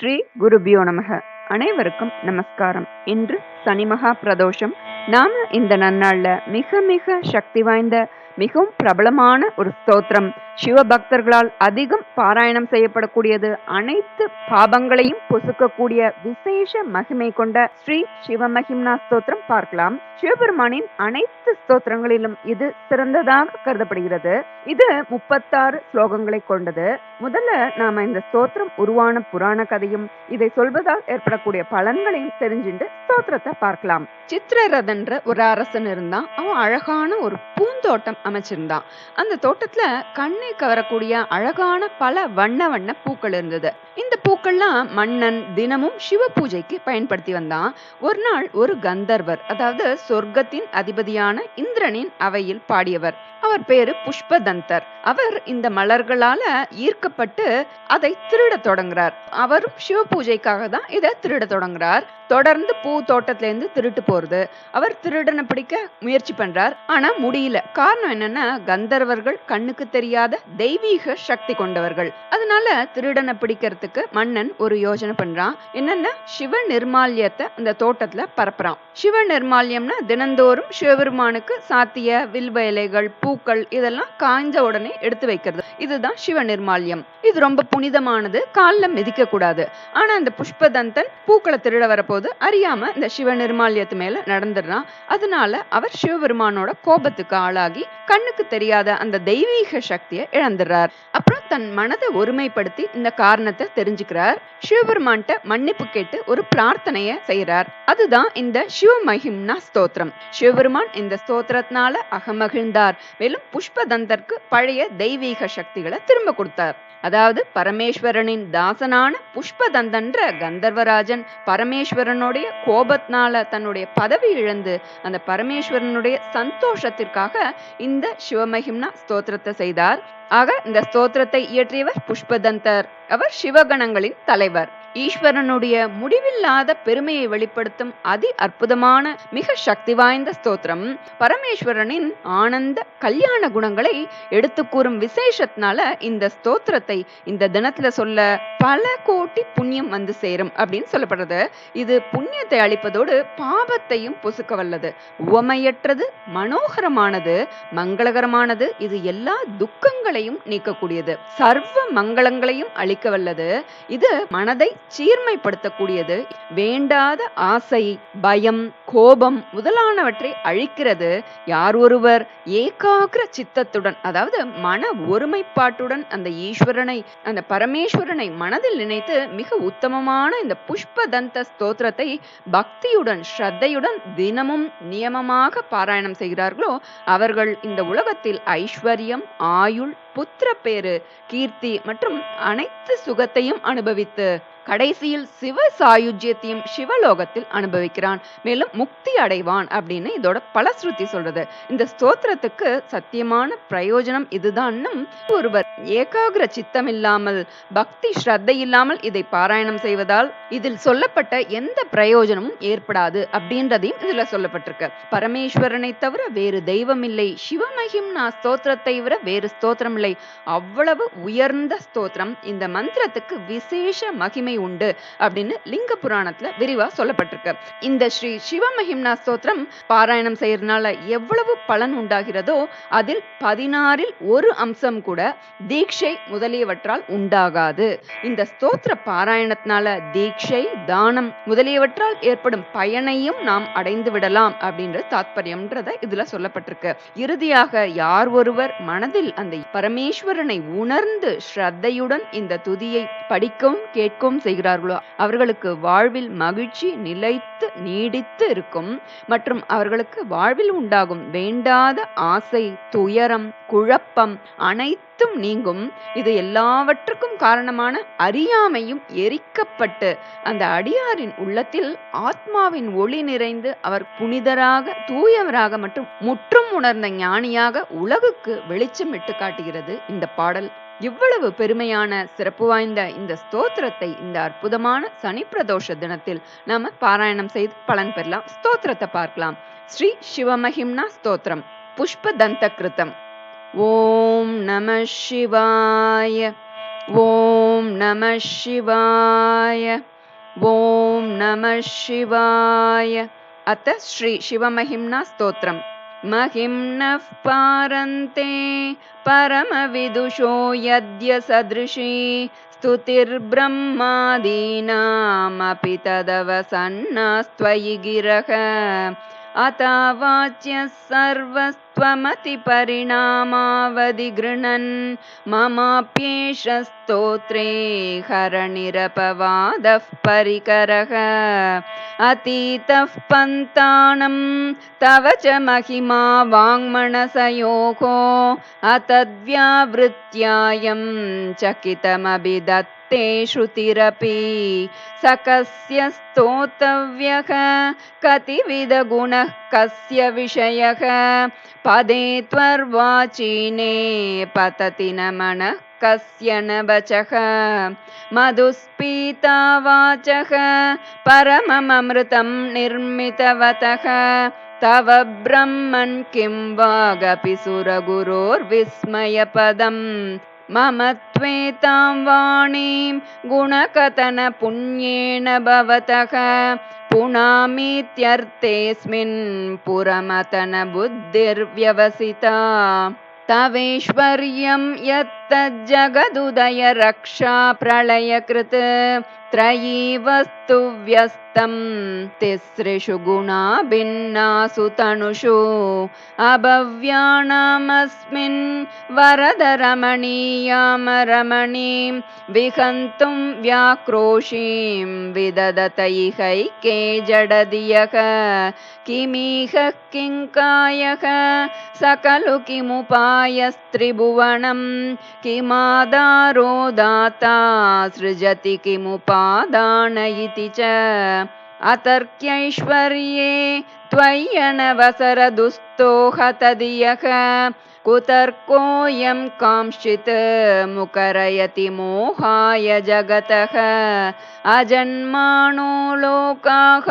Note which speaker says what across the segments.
Speaker 1: ஸ்ரீ குருபியோ நமக. அனைவருக்கும் நமஸ்காரம். இன்று சனி மகா பிரதோஷம். நாம இந்த நன்னாள்ல மிக மிக சக்தி வாய்ந்த மிகவும் பிரபலமான ஒரு ஸ்தோத்திரம். சிவபக்தர்களால் அதிகம் பாராயணம் செய்யப்படக்கூடியது. அனைத்து பாபங்களையும் பொசுக்கக்கூடிய விசேஷ மகிமை கொண்ட ஸ்ரீ சிவமகிம்னா ஸ்தோத்திரம் பார்க்கலாம். சிவபெருமானின் அனைத்து ஸ்தோத்திரங்களிலும் இது சிறந்ததாக கருதப்படுகிறது. இது முப்பத்தாறு ஸ்லோகங்களை கொண்டது. முதல்ல நாம இந்த ஸ்தோத்திரம் உருவான புராண கதையும் இதை சொல்வதால் ஏற்படக்கூடிய பலன்களையும் தெரிஞ்சுட்டு ஸ்தோத்திரத்தை பார்க்கலாம். சித்திரரதன்ற ஒரு அரசன் இருந்தான். அவன் அழகான ஒரு பூந்தோட்டம் அமைச்சிருந்தான். அந்த தோட்டத்துல கண்ணை கவரக்கூடிய அழகான பல வண்ண வண்ண பூக்கள் இருந்தது. இந்த பூக்கள்லாம் மன்னன் தினமும் சிவ பூஜைக்கு பயன்படுத்தி வந்தான். ஒரு நாள் ஒரு கந்தர்வர் அதாவது சொர்க்கத்தின் அதிபதியான இந்திரனின் அவையில் பாடியவர். அவர் பேரு புஷ்பதந்தர். அவர் இந்த மலர்களால ஈர்க்கப்பட்டு அதை திருட தொடங்குறார். அவரும் சிவ பூஜைக்காக தான் இதை திருட தொடங்குறார். தொடர்ந்து பூ தோட்டத்துல இருந்து திருட்டு போறது. அவர் திருடனை பிடிக்க முயற்சி பண்றார். ஆனா முடியல. காரணம் என்னன்னா கந்தர்வர்கள் கண்ணுக்கு தெரியாத தெய்வீக சக்தி கொண்டவர்கள். அதனால திருடனை பிடிக்கிறதுக்கு மன்னன் ஒரு யோஜனை பண்றான். என்னன்னா சிவ நிர்மால்யத்தை அந்த தோட்டத்துல பரப்புறான். சிவ நிர்மால்யம்னா தினந்தோறும் சிவபெருமானுக்கு சாத்திய வில்வ இலைகள் பூக்கள் இதெல்லாம் காய்ஞ்ச உடனே எடுத்து வைக்கிறது. இதுதான் சிவ நிர்மால்யம். இது ரொம்ப புனிதமானது. காலில் மிதிக்க கூடாது ஆனா அந்த புஷ்பதந்தன் பூக்களை திருட வரப்போது அறியாம இந்த சிவ நிர்மால்யத்து மேல நடந்துடுறான். அதனால அவர் சிவபெருமானோட கோபத்துக்கு ஆளாகி கண்ணுக்கு தெரியாத அந்த தெய்வீக சக்தியை இழந்துடுறார். அப்புறம் தன் மனதை ஒருமைப்படுத்தி இந்த காரணத்தை தெரிஞ்சுக்கிறார். சிவபெருமான்கிட்ட மன்னிப்பு கேட்டு ஒரு பிரார்த்தனைய செய்யறார் அதுதான் இந்த சிவ மகிம்னா ஸ்தோத்திரம். சிவபெருமான் இந்த ஸ்தோத்திரத்தினால அகமகிழ்ந்தார். மேலும் புஷ்பதந்தருக்கு பழைய தெய்வீக சக்திகளை திரும்ப கொடுத்தார். அதாவது பரமேஸ்வரனின் தாசனான புஷ்பதந்தன்ற கந்தர்வராஜன் பரமேஸ்வரனுடைய கோபத்தினால தன்னுடைய பதவி இழந்து அந்த பரமேஸ்வரனுடைய சந்தோஷத்திற்காக இந்த சிவமகிம்னா ஸ்தோத்திரத்தை செய்தார். ஆக இந்த ஸ்தோத்திரத்தை இயற்றியவர் புஷ்பதந்தர். அவர் சிவகணங்களின் தலைவர். ஈஸ்வரனுடைய முடிவில்லாத பெருமையை வெளிப்படுத்தும் அதி அற்புதமான மிக சக்தி வாய்ந்த ஸ்தோத்திரம். பரமேஸ்வரனின் ஆனந்த கல்யாண குணங்களை எடுத்து கூறும் விசேஷத்தினால இந்த ஸ்தோத்திரத்தை இந்த தினத்துல சொல்ல பல கோட்டி புண்ணியம் வந்து சேரும் அப்படின்னு சொல்லப்படுறது. இது புண்ணியத்தை அளிப்பதோடு பாபத்தையும் பொசுக்க வல்லது. உவமையற்றது மனோகரமானது மங்களகரமானது இது எல்லா துக்கங்களையும் நீக்கக்கூடியது. சர்வ மங்களங்களையும் அளிக்க வல்லது. இது மனதை சீர்மைப்படுத்தக்கூடியது. வேண்டாத ஆசை பயம் கோபம் முதலானவற்றை அழிக்கிறது. யார் ஒருவர் ஏகாகிர சித்தத்துடன் அதாவது மன ஒருமைப்பாட்டுடன் அந்த ஈஸ்வரனை அந்த பரமேஸ்வரனை மனதில் நினைத்து மிக உத்தமமான இந்த புஷ்பதந்த ஸ்தோத்திரத்தை பக்தியுடன் ஸ்ரத்தையுடன் தினமும் நியமமாக பாராயணம் செய்கிறார்களோ அவர்கள் இந்த உலகத்தில் ஐஸ்வர்யம் ஆயுள் புத்திர பேரு கீர்த்தி மற்றும் அனைத்து சுகத்தையும் அனுபவித்து கடைசியில் சிவ சாயுஜ்யத்தையும் சிவலோகத்தில் அனுபவிக்கிறான். மேலும் முக்தி அடைவான் அப்படின்னு இதோட பலஸ்ருதி சொல்றது. இந்த ஸ்தோத்திரத்துக்கு சத்தியமான பிரயோஜனம் இதுதான்னும் ஒருவர் ஏகாகிர சித்தம் இல்லாமல் பக்தி ஸ்ரத்தை இல்லாமல் இதை பாராயணம் செய்வதால் இதில் சொல்லப்பட்ட எந்த பிரயோஜனமும் ஏற்படாது அப்படின்றதையும் இதுல சொல்லப்பட்டிருக்கு. பரமேஸ்வரனை தவிர வேறு தெய்வம் இல்லை சிவமகிம் நான் ஸ்தோத்திரத்தை விட வேறு ஸ்தோத்திரம் இல்லை அவ்வளவு உயர்ந்த ஸ்தோத்திரம். இந்த மந்திரத்துக்கு விசேஷ மகிமை உண்டு அப்படின்னு லிங்க புராணத்துல விரிவா சொல்லப்பட்டிருக்கு. இந்த ஸ்ரீ சிவ சிவமகிம்னா ஸ்தோத்திரம். பாராயணம் செய்யறதுனால எவ்வளவு பலன் உண்டாகிறதோ அதில் பதினாறில் ஒரு அம்சம் கூட தீட்சை முதலியவற்றால் உண்டாகாது. இந்த ஸ்தோத்திர பாராயணத்தினால தீட்சை தானம் முதலியவற்றால் ஏற்படும் பயனையும் நாம் அடைந்து விடலாம் அப்படின்ற தாத்பரியம்ன்றத இதுல சொல்லப்பட்டிருக்கு. இறுதியாக யார் ஒருவர் மனதில் அந்த பரமேஸ்வரனை உணர்ந்து ஸ்ரத்தையுடன் இந்த துதியை படிக்கவும் கேட்கவும் செய்கிறார்களோ அவர்களுக்கு வாழ்வில் மகிழ்ச்சி நிலைத்து நீடித்து இருக்கும். மற்றும் அவர்களுக்கு வாழ்வில் உண்டாகும் வேண்டாத ஆசை துயரம் குழப்பம் அனைத்தும் நீங்கும். இது எல்லாவற்றுக்கும் காரணமான அறியாமையும் எரிக்கப்பட்டு அந்த அடியாரின் உள்ளத்தில் ஆத்மாவின் ஒளி நிறைந்து அவர் புனிதராக தூயவராக மற்றும் முற்றும் உணர்ந்த ஞானியாக உலகுக்கு வெளிச்சமிட்டு காட்டுகிறது. இந்த பாடல் இவ்வளவு பெருமையான சிறப்பு வாய்ந்த இந்த ஸ்தோத்திரத்தை இந்த அற்புதமான சனி பிரதோஷ தினத்தில் நாம பாராயணம் செய்து பலன் பெறலாம். ஸ்தோத்திரத்தை பார்க்கலாம். ஸ்ரீ சிவமஹிம்னா ஸ்தோத்திரம். புஷ்ப தந்த கிருத்தம் ஓம் நம சிவாய. ஓம் நம சிவாய. ஓம் நம சிவாய. அத்த ஸ்ரீ சிவமஹிம்னா ஸ்தோத்திரம். महिम्नः पारन्ते परमविदुषो यद्य सदृशी स्तुतिर्ब्रह्मादीनामपि तदवसन्नास्त्वयि गिरः अतावाच्यः सर्वस्त्वमतिपरिणामावधिगृह्णन् ममाप्येष स्तोत्रे हरनिरपवादः परिकरः। अतीतः पन्तानं तव च महिमा वाङ्मणसयोः अतद्व्यावृत्यायं चकितमभिदत् ते श्रुतिरपि सकस्य स्तोतव्यः कतिविधगुणः कस्य विषयः पदे त्वर्वाचीने पतति न मनः कस्य न वचः मधुस्पीता वाचः परमममृतं निर्मितवतः तव ब्रह्मन् किं वागपि सुरगुरोर्विस्मयपदम् मम त्वेतां वाणीं गुणकथनपुण्येन भवतः। पुनामीत्यर्थेऽस्मिन् पुरमतनबुद्धिर्व्यवसिता तवेश्वर्यं यत्तज्जगदुदय रक्षा प्रलयकृत् त्रयी वस्तु व्यस्तं तिसृषु गुणा भिन्नासु तनुषु। अभव्याणामस्मिन् वरदरमणीयाम रमणीं विहन्तुं व्याक्रोशीं विदधतैहैके जडदियः। किमीह किङ्कायः। सकलु किमुपायस्त्रिभुवनं किमादारो दाता सृजति किमुपादान इति च। अतर्क्यैश्वर्ये त्वय्यनवसरदुस्तोहतदियः। कुतर्कोऽयं कांश्चित् मुकरयति मोहाय जगतः। अजन्मानो लोकाः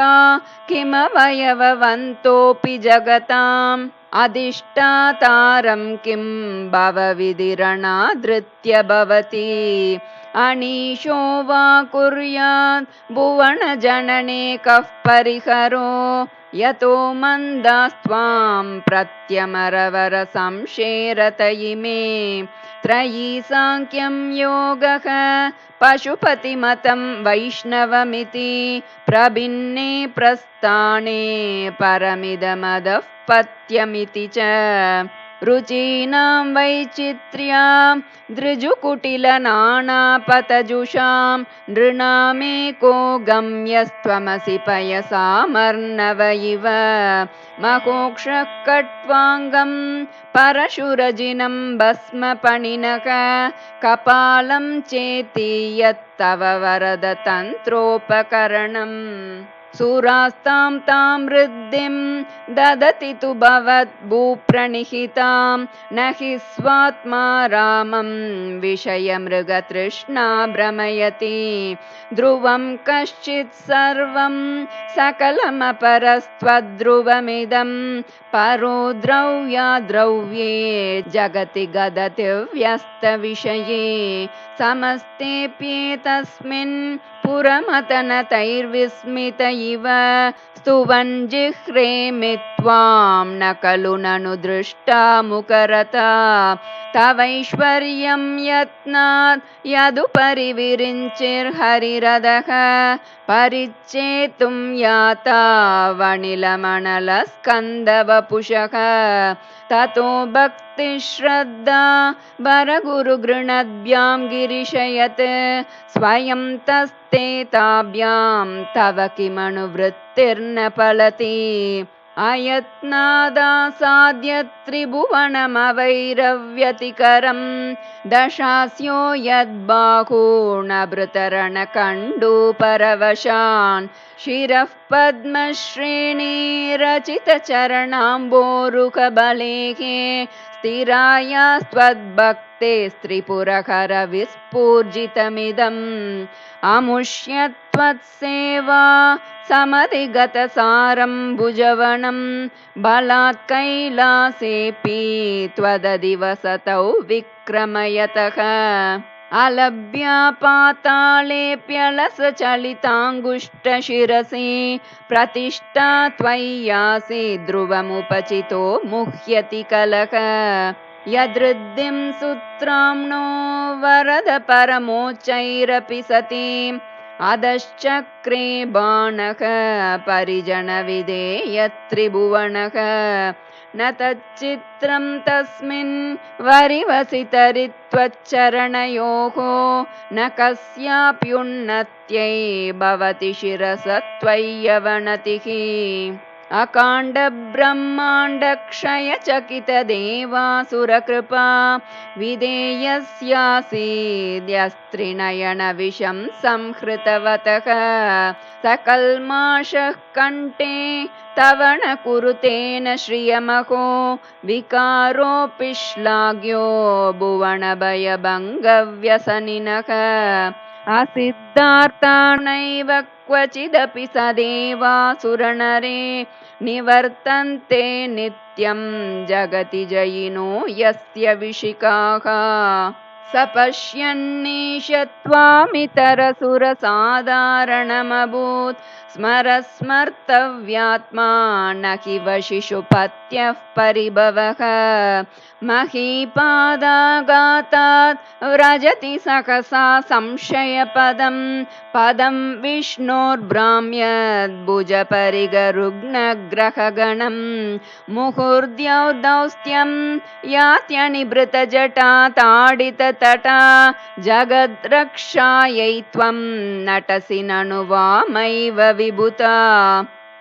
Speaker 1: किमवयववन्तोऽपि जगताम् अधिष्ठातारं किं भवविधिरणाधृत्य भवति? अनीशो वा कुर्यात् भुवनजनने कः परिहरो? यतो मन्दास्त्वां प्रत्यमरवरसंशेरत इमे त्रयी साङ्ख्यं योगः पशुपतिमतं वैष्णवमिति प्रभिन्ने प्रस्थाने परमिदमदः पत्यमिति च रुचीनां वैचित्र्यां दृजुकुटिलनानापतजुषां नृणामेको गम्यस्त्वमसि पयसामर्णव इव महोक्षः कट्वाङ्गं परशुरजिनं भस्मपणिनः कपालं चेति यत्तव वरदतन्त्रोपकरणम् सुरास्तां तां वृद्धिं ददति तु भवद्भूप्रणिहितां। न हि स्वात्मा रामं विषयमृगतृष्णा भ्रमयति। ध्रुवं कश्चित् सर्वं सकलमपरस्त्वद्ध्रुवमिदं परो द्रव्या द्रव्ये जगति गदतिव्यस्तविषये समस्तेऽप्येतस्मिन् पुरमतनतैर्विस्मित इव स्तुवन् जिह्रेमि त्वां न खलु ननु दृष्टा मुकरता तवैश्वर्यं यत्नात् यदुपरि विरिञ्चिर्हरिरदः परिचेतुं याता वणिलमणलस्कन्दवपुषः। ततो भक्तिश्रद्धा वरगुरुगृणद्भ्यां गिरिशयत्। स्वयं तस्ते ताभ्यां तव किमनुवृत्तिर्न फलति अयत्नादासाद्यत्रिभुवनमवैरव्यतिकरं दशास्यो यद्बाहूणभृतरणकण्डूपरवशान् शिरः पद्मश्रेणीरचितचरणाम्बोरुखबलेः स्थिरायास्त्वद्भक्ते स्त्रिपुरहरविस्फूर्जितमिदम् अमुष्यत्वत्सेवा समधिगतसारं भुजवनं बलात् कैलासेऽपि त्वदधिवसतौ विक्रमयतः। अलभ्या पातालेऽप्यलसचलिताङ्गुष्ठशिरसि प्रतिष्ठा त्वय्यासि ध्रुवमुपचितो मुह्यति कलह। यदृद्धिं सूत्राम्नो वरद परमोच्चैरपि सति अधश्चक्रे बाणः परिजनविधेयत्रिभुवनः। न तच्चित्रं तस्मिन् वरिवसितरित्वच्चरणयोः न कस्याप्युन्नत्यै भवति शिरसत्वय्यवनतिः अकाण्डब्रह्माण्डक्षयचकितदेवासुरकृपा विधेयस्यासीद्यस्त्रिनयनविषं संहृतवतः। सकल्माषः कण्ठे तव न कुरुतेन श्रियमहो विकारोऽपि श्लाघ्यो भुवनभयभङ्गव्यसनिनः असिद्धार्था नैव क्वचिदपि सदेवासुरनरे निवर्तन्ते नित्यं जगति जयिनो यस्य विशिकाः। स पश्यन्निशत्वामितरसुरसाधारणमभूत् स्मरस्मर्तव्यात्मा न हि वशिषुपत्यः परिभवः महीपादागातात् व्रजति सहसा संशयपदं। पदं विष्णोर्भ्राम्यद्भुजपरिगरुग्णग्रहगणं मुहुर्द्यौ दौस्त्यं यात्यनिभृतजटा ताडिततटा। जगद्रक्षायै त्वं नटसि ननु वामैव विभुता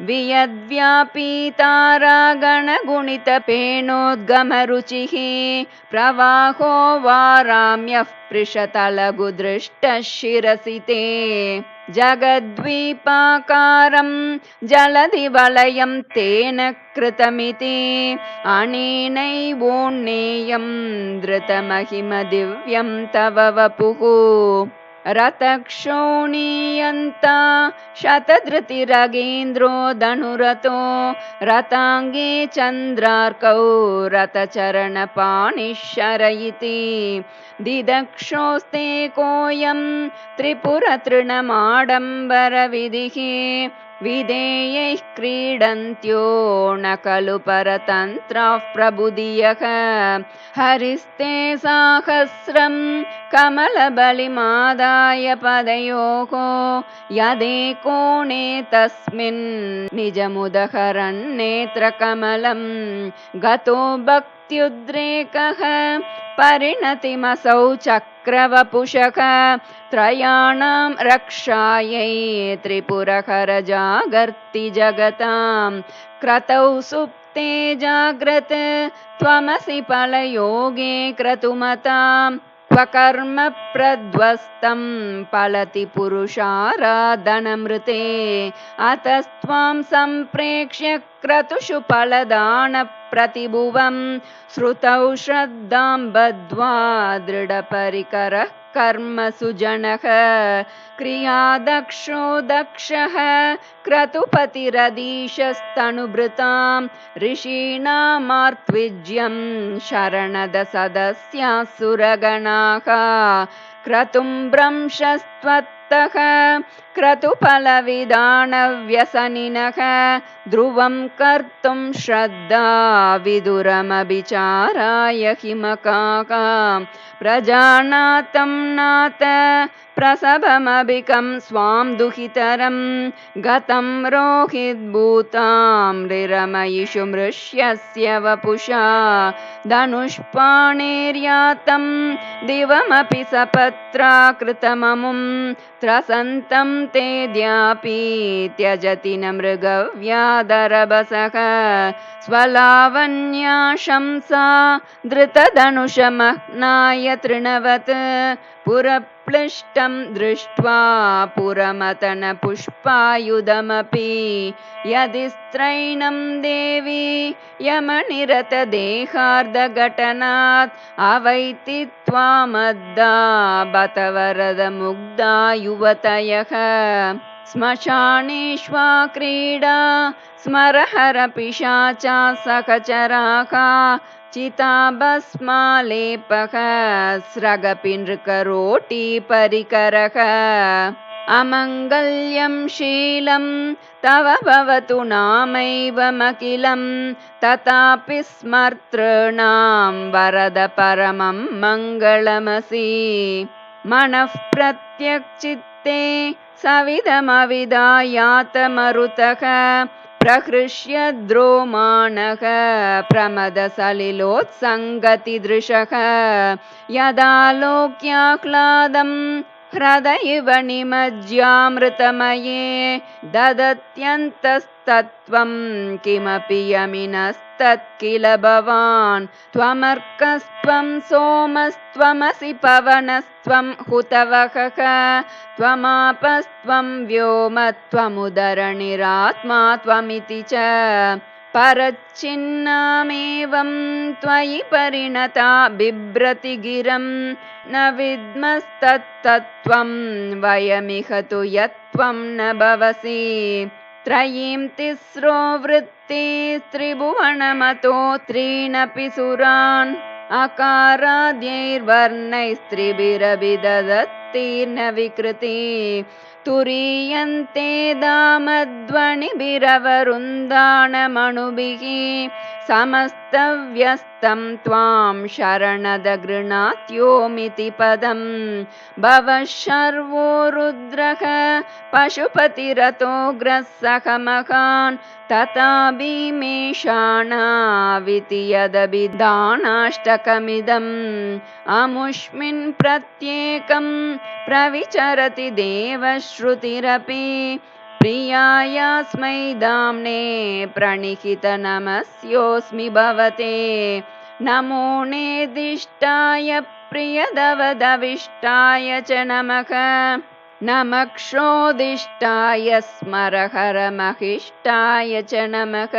Speaker 1: वियद्व्यापीतारागणगुणितपेणोद्गमरुचिः प्रवाहो वाराम्यः पृषतलघुदृष्टः शिरसि ते। जगद्वीपाकारं जलधिवलयं तेन कृतमिति। अनेनैवोन्नेयं धृतमहिमदिव्यं तव वपुः रतक्षोणीयन्ता शतधृतिरगेन्द्रो धनुरतो रताङ्गे चन्द्रार्कौ रतचरणपाणिः शरयिति दिदक्षोस्ते कोऽयं त्रिपुरतृणमाडम्बरविधिः विधेयैः क्रीडन्त्यो न खलु परतन्त्राः प्रबुधियः। हरिस्ते साहस्रं कमलबलिमादाय पदयोः। यदेकोणे तस्मिन् निजमुदहरन्नेत्रकमलं गतो भक्त्युद्रेकः परिणतिमसौ चक्रवपुषः त्रयाणां रक्षायै त्रिपुरहरजागर्ति जगतां। क्रतौ सुप्ते जाग्रत् त्वमसि फलयोगे क्रतुमतां स्वकर्म प्रध्वस्तं फलति पुरुषाराधनमृते। अतस्त्वां सम्प्रेक्ष्य क्रतुषु फलदानप्रतिभुवं श्रुतौ श्रद्धां बद्ध्वा दृढपरिकरः कर्मसुजनः क्रियादक्षो दक्षः क्रतुपतिरधीशस्तनुभृतां ऋषीणामार्त्विज्यं शरणदसदस्यासुरगणाः क्रतुं भ्रंशस्त्वत्तः क्रतुफलविधानव्यसनिनः ध्रुवं कर्तुं श्रद्धा विदुरमभिचाराय हिमकाः प्रजानातं नाथ प्रसभमभिकं स्वां दुहितरं गतं रोहिद्भूतां रिरमयिषु मृष्यस्य वपुषा धनुष्पाणेर्यातं दिवमपि सपत्राकृतममुं त्रसन्तं तेद्यापि त्यजति न मृगव्यादरभसः स्वलावण्या शंसा धृतधनुषमह्नाय तृणवत् पुरप्लिष्टं दृष्ट्वा पुरमतनपुष्पायुधमपि। यदि स्त्रैणं देवी यमनिरतदेहार्धघटनात् अवैति त्वामद्दा बत वरदमुग्धा युवतयः श्मशानेष्वा क्रीडा स्मरहरपिशाचा सहचराः चिताभस्मालेपः स्रगपिनृकरोटिपरिकरः। अमङ्गल्यं शीलं तव भवतु नामैवमखिलं तथापि स्मर्तॄणां वरद परमं मङ्गलमसि। मनः प्रत्यक्चित्ते सविधमविदायातमरुतः प्रहृष्य द्रोमाणः प्रमदसलिलोत्सङ्गतिदृशः यदा हृदयिव निमज्यामृतमये ददत्यन्तस्तत्त्वं किमपि यमिनस्तत्किल भवान् त्वमर्कस्त्वं सोमस्त्वमसि पवनस्त्वं हुतवहः त्वमापस्त्वं व्योमत्वमुदरणिरात्मा त्वमिति च परच्छिन्नामेवं त्वयि परिणता बिभ्रति गिरं न विद्मस्तत्तत्त्वं वयमिह तु यत्त्वं न भवसि। त्रयीं तिस्रो वृत्तिस्त्रिभुवनमतो त्रीणपि सुरान् अकाराद्यैर्वर्णैस्त्रिभिरभिदत्तीर्न विकृति तुरीयन्ते दामध्वनिभिरवरुन्दानमणुभिः समस्तव्यस्तं त्वां शरणदगृणात्योमिति पदं भवः शर्वो रुद्रः पशुपतिरतोग्रः महान् तथा भीमेशाणाविति यदभिदानाष्टकमिदम् अमुष्मिन् प्रत्येकं प्रविचरति देवश्रुतिरपि। प्रियायास्मै दाम्ने प्रणिहितनमस्योऽस्मि भवते। नमो नेदिष्टाय प्रियदवदविष्टाय च नमः नमक्षोदिष्टाय स्मरहरमहिष्टाय च नमः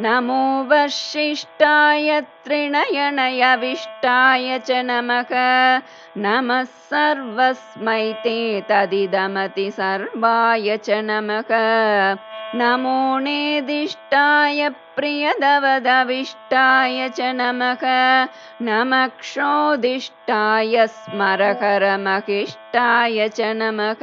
Speaker 1: नमो वर्षिष्टाय त्रिणयनयविष्टाय च नमः। नमः सर्वस्मै ते तदिदमति सर्वाय च नमः। नमो नेदिष्टाय प्रियदवदविष्टाय च नमः। नमक्षोदिष्टाय स्मरहरमहिष्टाय च नमः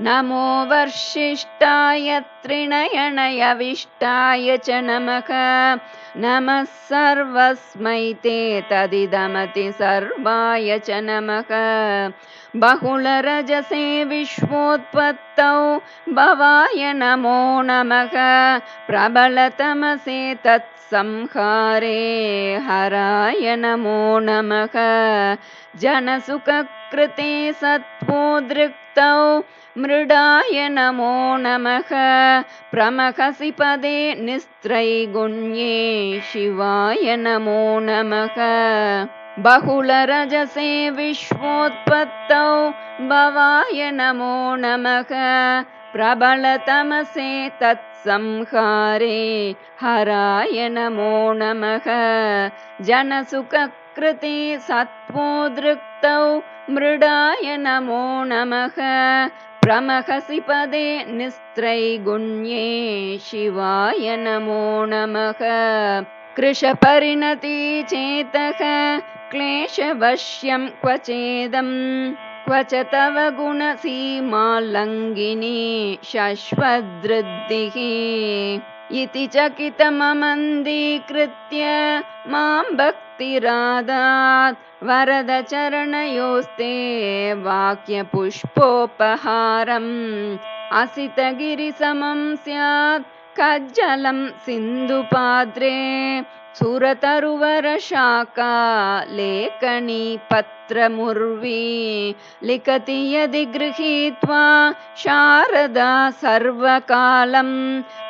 Speaker 1: नमो वर्षिष्टाय त्रिणयनयविष्टाय च नमः। नमः सर्वस्मै ते तदिदमति सर्वाय च नमः। बहुलरजसे विश्वोत्पत्तौ भवाय नमो नमः। प्रबलतमसे तत्संहारे हराय नमो नमः। जनसुखकृते सत्त्वोदृक्तौ मृडाय नमो नमः। प्रमखसि पदे निस्त्रैगुण्ये शिवाय नमो नमः। बहुलरजसे विश्वोत्पत्तौ भवाय नमो नमः। प्रबलतमसे तत्संहारे हराय नमो नमः। जनसुखकृते सत्त्वोदृक्तौ मृडाय नमो नमः प्रमहसि पदे निस्त्रैगुण्ये शिवाय नमो नमः। कृशपरिणति चेतः क्लेशवश्यं क्व चेदं क्व च तव गुणसीमालङ्घिनी शश्वदृद्धिः। इति चकितममन्दीकृत्य मां भक्तिरादात् वरदचरणयोस्ते वाक्यपुष्पोपहारम्। असितगिरिसमं स्यात् कज्जलं सिन्धुपाद्रे। सुरतरुवरशाका लेखनी पत्रमुर्वी लिखति यदि गृहीत्वा शारदा सर्वकालं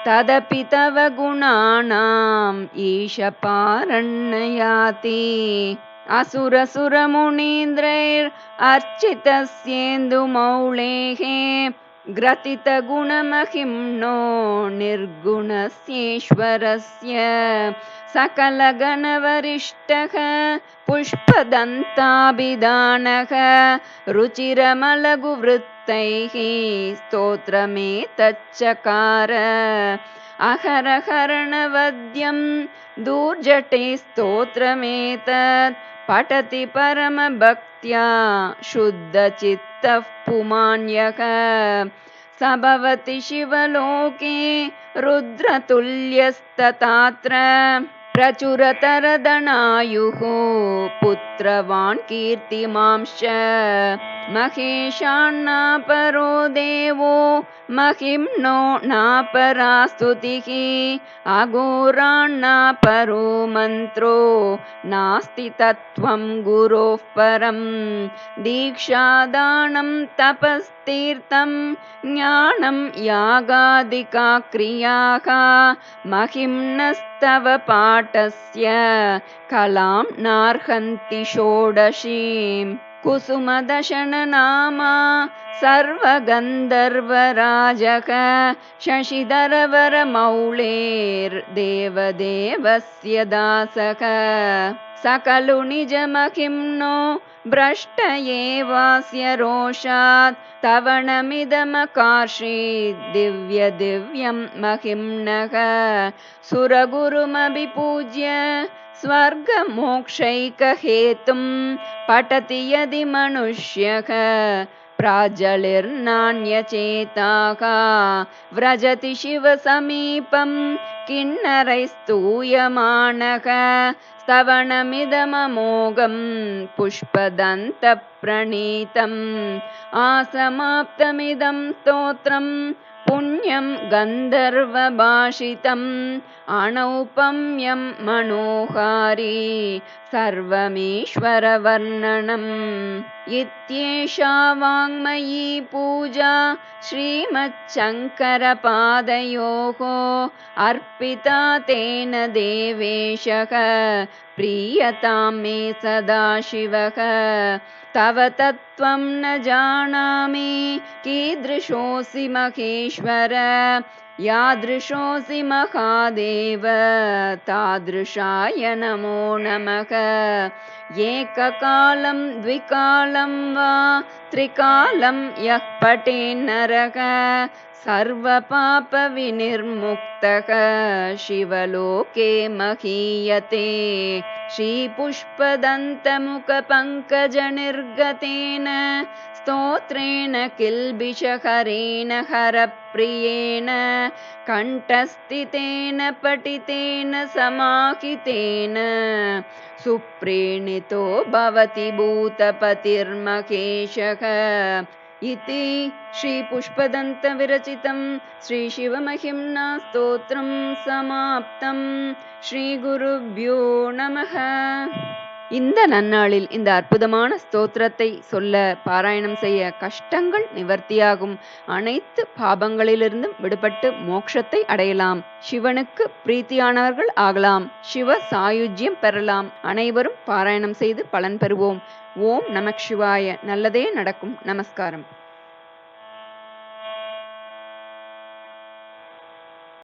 Speaker 1: तदपि तव गुणानाम् ईशपारण्ययाति असुरसुरमुनीन्द्रैर्अर्चितस्येन्दुमौळेः ग्रथितगुणमहिम्नो निर्गुणस्येश्वरस्य सकलगणवरिष्ठः पुष्पदन्ताभिधानः रुचिरमलघुवृत्त स्तोत्रमेतच्चकार अहरहरणवद्यं दूर्जटे स्तोत्रमेतत् पठति परमभक्त्या शुद्धचित्तः पुमान्यः स भवति शिवलोके रुद्रतुल्यस्ततात्र प्रचुरतरदनायुः पुत्रवान् कीर्तिमांश्च। महेशान्नापरो देवो महिम्नो नापरा स्तुतिः मन्त्रो नास्ति तत्त्वं गुरोः परं। दीक्षादानं तपस्तीर्थं ज्ञानं यागादिका क्रियाः महिम्नस्तव पाठस्य कलां नार्हन्ति षोडशीम् कुसुमदशननामा सर्वगन्धर्वराजक शशिधरवरमौळेर्देवदेवस्य दासक। सकलु निजमहिम्नो भ्रष्ट एवास्य रोषात्। तवणमिदमकार्षीत् दिव्य दिव्यं महिम्नः सुरगुरुमभिपूज्य स्वर्गमोक्षैकहेतुं पठति यदि मनुष्यः प्राजलिर्नान्यचेताः व्रजति शिवसमीपं किन्नरैस्तूयमानः स्तवनमिदममोघं पुष्पदन्तप्रणीतम् आसमाप्तमिदं स्तोत्रं पुण्यं गन्धर्वभाषितम् अनौपम्यं मनोहारी सर्वमीश्वरवर्णनम्। इत्येषा वाङ्मयी पूजा श्रीमच्छङ्करपादयोः अर्पिता तेन देवेशः। प्रीयतां मे सदाशिवः। तव तत्त्वं न जानामि। कीदृशोऽसि महेश्वर यादृशोऽसि महादेव तादृशाय नमो नमः। एककालं द्विकालं वा त्रिकालं यः पठेन्नरः सर्वपापविनिर्मुक्तः शिवलोके महीयते। श्रीपुष्पदन्तमुखपङ्कजनिर्गतेन स्तोत्रेण किल्बिषहरेण हरप्रियेण कण्ठस्थितेन पठितेन समाहितेन। सुप्रेणितो भवति भूतपतिर्महेशः इति श्रीपुष्पदन्तविरचितं श्रीशिवमहिम्ना स्तोत्रम् समाप्तं श्रीगुरुभ्यो नमः। இந்த நன்னாளில் இந்த அற்புதமான ஸ்தோத்திரத்தை சொல்ல பாராயணம் செய்ய கஷ்டங்கள் நிவர்த்தியாகும். அனைத்து பாபங்களிலிருந்தும் விடுபட்டு மோட்சத்தை அடையலாம். சிவனுக்கு பிரீத்தியானவர்கள் ஆகலாம். சிவ சாயுஜ்யம் பெறலாம். அனைவரும் பாராயணம் செய்து பலன் பெறுவோம். ஓம் நமக் சிவாய. நல்லதே நடக்கும். நமஸ்காரம்.